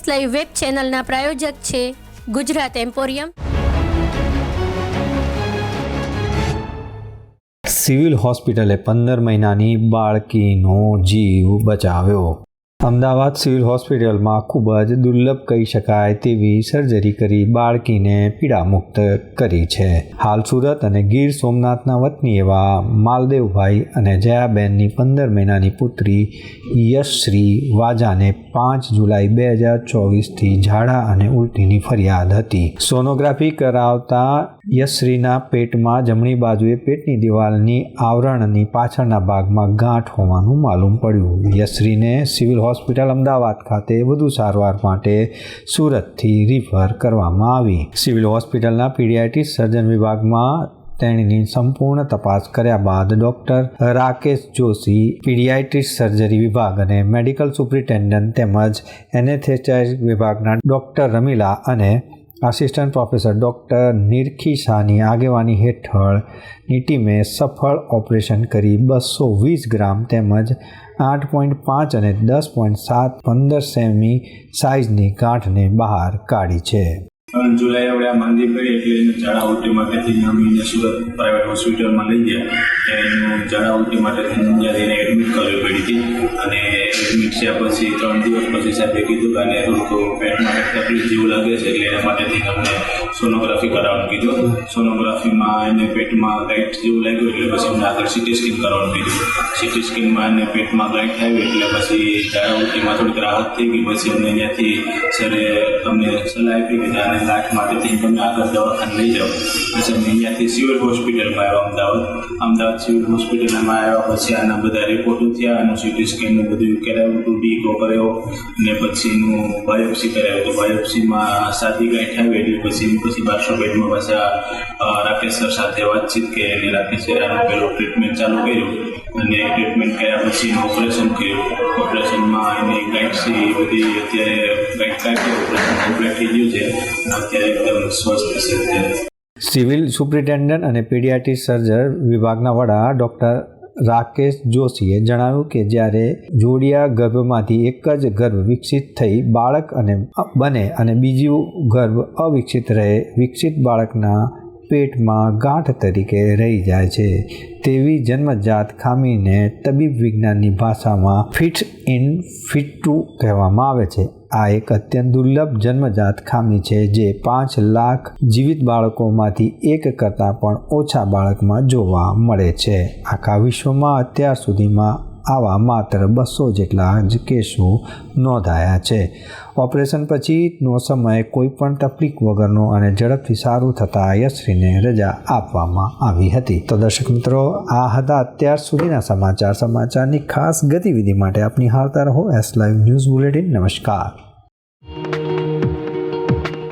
S live web ચેનલના પ્રાયોજક છે Gujarat emporium. Civil હોસ્પિટલે પંદર મહિનાની બાળકીનો જીવ બચાવ્યો. અમદાવાદ સિવિલ હોસ્પિટલમાં ખૂબ જ દુર્લભ કહી શકાય તેવી સર્જરી કરી બાળકીને પીડામુક્ત કરી છે. હાલ સુરત અને ગીર સોમનાથના વતની એવા માલદેવભાઈ અને જયાબેનની પંદર મહિનાની પુત્રી યશશ્રી વાજાને પાંચ જુલાઈ બે હજાર ચોવીસથી ઝાડા અને ઉલટીની ફરિયાદ હતી. સોનોગ્રાફી કરાવતા યશશ્રીના પેટમાં જમણી બાજુએ પેટની દિવાલની આવરણની પાછળના ભાગમાં ગાંઠ હોવાનું માલુમ પડ્યું. યશશ્રીને સિવિલ હોસ્પિટલ અમદાવાદ ખાતે વધુ સારવાર માટે સુરતથી રિફર કરવામાં આવી. સિવિલ હોસ્પિટલના પીડિયાટિસ સર્જન વિભાગમાં તેણીની સંપૂર્ણ તપાસ કર્યા બાદ doctor Rakesh Joshi paediatric surgery વિભાગ અને મેડિકલ સુપ્રિન્ટેન્ડન્ટ તેમજ એનેસ્થેસાઇઝ વિભાગના ડોક્ટર રમીલા અને આસિસ્ટન્ટ પ્રોફેસર ડૉક્ટર નિરખી શાહની આગેવાની હેઠળની ટીમે સફળ ઓપરેશન કરી બસો વીસ ગ્રામ તેમજ આઠ પોઈન્ટ પાંચ અને દસ પોઈન્ટ સાત પંદર સેમી સાઇઝની ગાંઠને બહાર કાઢી છે. જુલાઈ આપણે આ માંદી પડી એટલે એને ઝાડા ઉલટી માટેથી અમે સુરત પ્રાઇવેટ હોસ્પિટલમાં લઈ ગયા. એનું ઝાડા ઉલટી માટેથી ત્યાંથી એને એડમિટ કરવી પડી હતી. અને એડમિટ થયા પછી ત્રણ દિવસ પછી સાહેબે કીધું કે આને પેટમાં તકલીફ જેવું લાગે છે એટલે એના માટેથી અમને સોનોગ્રાફી કરાવવાનું કીધું. સોનોગ્રાફીમાં એને પેટમાં ગાઈટ જેવું લાગ્યું એટલે પછી અમને આગળ સિટી સ્કેન કરવાનું કીધું. સિટી સ્કેનમાં એને પેટમાં ગાઈટ થયું એટલે પછી ઝાડા ઉલટીમાં થોડીક રાહત થઈ ગઈ. પછી અમને ત્યાંથી સરે અમને સલાહ આપી કે આને માટે ત્યાં તમે આગળ દવાખાને લઈ જાઓ પછી અમે અહીંયાથી સિવિલ હોસ્પિટલમાં આવ્યા અમદાવાદ અમદાવાદ સિવિલ હોસ્પિટલમાં આવ્યા પછી આના બધા રિપોર્ટો થયા આનું સિટી સ્કેનનું બધું કરાવ્યું હતું ડીકો કર્યો અને પછી એનું બાયોપ્સી કરાવ્યું તો બાયોપ્સીમાં સાદી ગાંઠ આવી એટલે પછી પછી બારસો બેડમાં પાછા રાકેશ સર સાથે વાતચીત કે અને રાકેશ સર પેલું ટ્રીટમેન્ટ ચાલુ કર્યું અને ટ્રીટમેન્ટ કર્યા પછી એનું ઓપરેશન કર્યું ગાંઠથી બધી અત્યારે છે. છે સિવિલ સુપ્રિન્ટેન્ડન્ટ અને પીડિયાટ્રિક સર્જર વિભાગના વડા ડૉક્ટર રાકેશ જોશીએ જણાવ્યું કે જ્યારે જોડિયા ગર્ભમાંથી એક જ ગર્ભ વિકસિત થઈ બાળક અને બને અને બીજું ગર્ભ અવિકસિત રહે, વિકસિત બાળકના પેટમાં ગાંઠ તરીકે રહી જાય છે. તેવી જન્મજાત ખામીને તબીબ વિજ્ઞાનની ભાષામાં ફિટ ઇન, ફિટ ટુ કહેવામાં આવે છે. આ એક અત્યંત દુર્લભ જન્મજાત ખામી છે જે પાંચ લાખ જીવિત બાળકોમાંથી એક કરતાં પણ ઓછા બાળકમાં જોવા મળે છે. આખા વિશ્વમાં અત્યાર સુધીમાં આવા માત્ર બસો જેટલા જ કેસો નોંધાયા છે. ઓપરેશન પછીનો સમય કોઈ પણ તકલીફ વગરનો અને ઝડપથી સારું થતાં યશ્રીને રજા આપવામાં આવી હતી. તો દર્શક મિત્રો, આ હતા અત્યાર સુધીના સમાચાર. સમાચારની ખાસ ગતિવિધિ માટે આપની હાલતા રહો એસ લાઈવ ન્યૂઝ બુલેટિન નમસ્કાર.